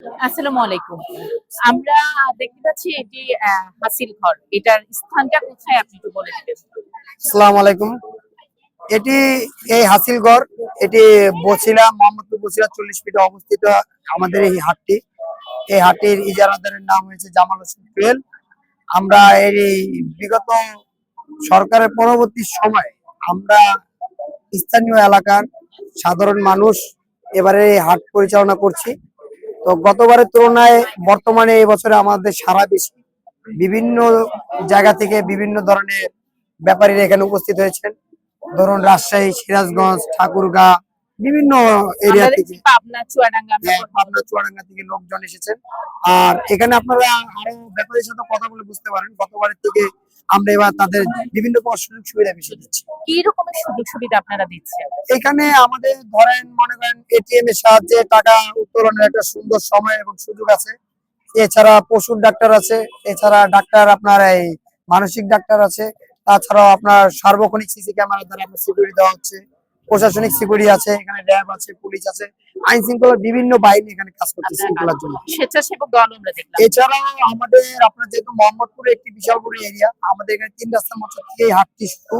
আসসালামু আলাইকুম। আমরা দেখতে পাচ্ছি এটি হাসিল ঘর। এটার স্থানটা কোথায় আপনি একটু বলে দিবেন? আসসালামু আলাইকুম। এটি এই হাসিলগড় এটি বছিলা, মোহাম্মদপুর বছিলা চল্লিশ ফিটে অবস্থিত আমাদের এই হাটটি। এই হাটটির ইজারাদারের নাম হয়েছে জামাল হোসেন টুয়েল আমরা এই বিগত সরকারের পরবর্তী সময় আমরা স্থানীয় এলাকার সাধারণ মানুষ এবারে হাট পরিচালনা করছি। তো গতবারের তুলনায় বর্তমানে এই বছরে আমাদের সারা বেশি বিভিন্ন জায়গা থেকে বিভিন্ন ধরনের ব্যাপারীরা এখানে উপস্থিত হয়েছেন। ধরুন রাজশাহী, সিরাজগঞ্জ, ঠাকুরগাঁ বিভিন্ন এরিয়া থেকে। পাবনা চুয়াডাঙ্গা হ্যাঁ, পাবনা চুয়াডাঙ্গা থেকে লোকজন এসেছেন। আর এখানে আপনারা আরও ব্যাপারীর সাথে কথা বলে বুঝতে পারেন। গতবারের থেকে আমরা এবার তাদের বিভিন্ন সুযোগ সুবিধা বেশি দিচ্ছি। কি রকমের সুযোগ সুবিধা আপনারা দিচ্ছেন? এখানে আমাদের ধরেন মনে করেন এটিএম এর সাহায্যে টাকা উত্তোলনের একটা সুন্দর সময় এবং সুযোগ আছে। এছাড়া পশুর ডাক্তার আছে এছাড়া ডাক্তার আপনার এই মানসিক ডাক্তার আছে। তাছাড়াও আপনার সার্বক্ষণিক সিসি ক্যামেরা দ্বারা আপনার সিকিউরিটি দেওয়া হচ্ছে। প্রশাসনিক সিকিউরিটি আছে এখানে র্যাব আছে পুলিশ আছে আইন শৃঙ্খলার বিভিন্ন বাহিনী এখানে কাজ করছে আপনারা শৃঙ্খলার জন্য। স্বেচ্ছাসেবক দল আমরা দেখলাম। এছাড়াও আমাদের আপনার যেহেতু মোহাম্মদপুরে একটি বিশাল বড় এরিয়া আমাদের এখানে তিন রাস্তার মধ্যে থেকেই হাটটি শুরু।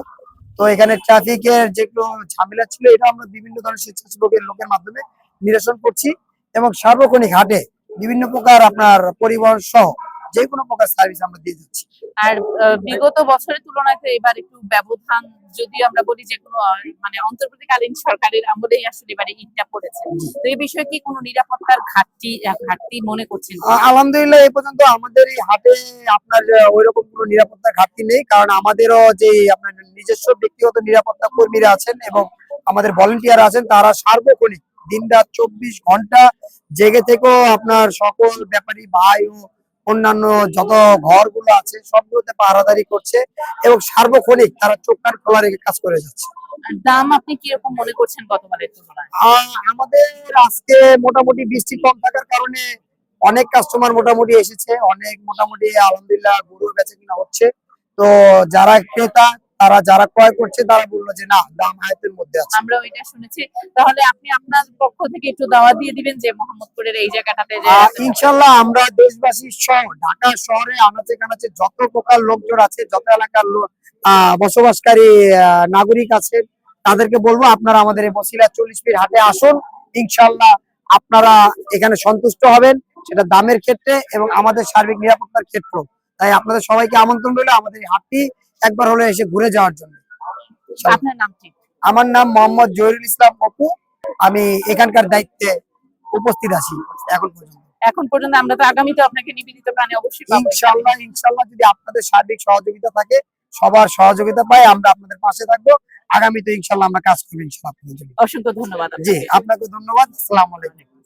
তো এখানে ট্রাফিকের যেগুলো ঝামেলা ছিল এটা আমরা বিভিন্ন ধরনের স্বেচ্ছাসেবকের লোকের মাধ্যমে নিরসন করছি এবং সার্বক্ষণিক হাটে বিভিন্ন প্রকার আপনার পরিবহন সহ যে কোনো প্রকার সার্ভিস আমরা দিয়ে দিচ্ছি। আর বিগত বছরের তুলনায় তো এবার একটু ব্যবধান যদি আমরা বলি যে কোনো মানে অন্তর্বর্তীকালীন সরকারের আমলেই আসলে এবারে ঈদটা পড়েছে। তো এই বিষয়ে কি কোনো নিরাপত্তার ঘাটতি ঘাটতি মনে করছেন আলহামদুলিল্লাহ এই পর্যন্ত আমাদের এই হাটে আপনার ওই রকম কোনো নিরাপত্তার ঘাটতি নেই। কারণ আমাদেরও যে আপনার নিজস্ব ব্যক্তিগত নিরাপত্তা কর্মীরা আছেন এবং আমাদের ভলেন্টিয়ার আছেন তারা সার্বক্ষণিক দিন রাত চব্বিশ ঘণ্টা জেগে থেকেও আপনার সকল ব্যাপারী ভাই ও অন্যান্য যত ঘরগুলো আছে সবগুলোতে পাহারাদারি করছে এবং সার্বক্ষণিক তারা চোখ কান খোলা রেখে কাজ করে যাচ্ছে। দাম আপনি কীরকম মনে করছেন গতবারের তুলনায়? আহ, আমাদের আজকে মোটামুটি বৃষ্টি কম থাকার কারণে অনেক কাস্টমার মোটামুটি এসেছে অনেক মোটামুটি আলহামদুলিল্লাহ গরুর বেচা কিনা হচ্ছে। তো যারা ক্রেতা তারা যারা ক্রয় করছে তারা বলল যে না দাম আয়তের মধ্যে আছে। আমরা ওইটা শুনেছি। তাহলে আপনি আপনার পক্ষ থেকে একটু দাওয়া দিয়ে দিবেন যে মোহাম্মদপুরের এই জায়গাটাতে যে আহ, ইনশাল্লাহ আমরা দেশবাসী সহ ঢাকা শহরে আনাচে কানাচে যত প্রকার লোকজন আছে যত এলাকার বসবাসকারী নাগরিক আছে তাদেরকে বলব আপনারা আমাদের এই বসিলা চল্লিশ ফিট হাটে আসুন। ইনশাল্লাহ আপনারা এখানে সন্তুষ্ট হবেন সেটা দামের ক্ষেত্রে এবং আমাদের সার্বিক নিরাপত্তার ক্ষেত্রেও। তাই আপনাদের সবাইকে আমন্ত্রণ রইল আমাদের এই হাটটি একবার হলে এসে ঘুরে যাওয়ার জন্য। আপনার নাম কি? আমার নাম মোহাম্মদ জহিরুল ইসলাম অপু আমি এখানকার দায়িত্বে উপস্থিত আছি এখন পর্যন্ত। এখন পর্যন্ত আমরা তো আগামীতে আপনাকে নিবেদিত প্রাণে অবশ্যই পাবো। ইনশাল্লাহ ইনশাল্লাহ যদি আপনাদের সার্বিক সহযোগিতা থাকে সবার সহযোগিতা পাই আমরা আপনাদের পাশে থাকব। আগামীতে ইনশাল্লাহ আমরা কাজ করব ইনশাল্লাহ আপনাদের জন্য। অসংখ্য ধন্যবাদ জি আপনাকে ধন্যবাদ। আসসালামু আলাইকুম।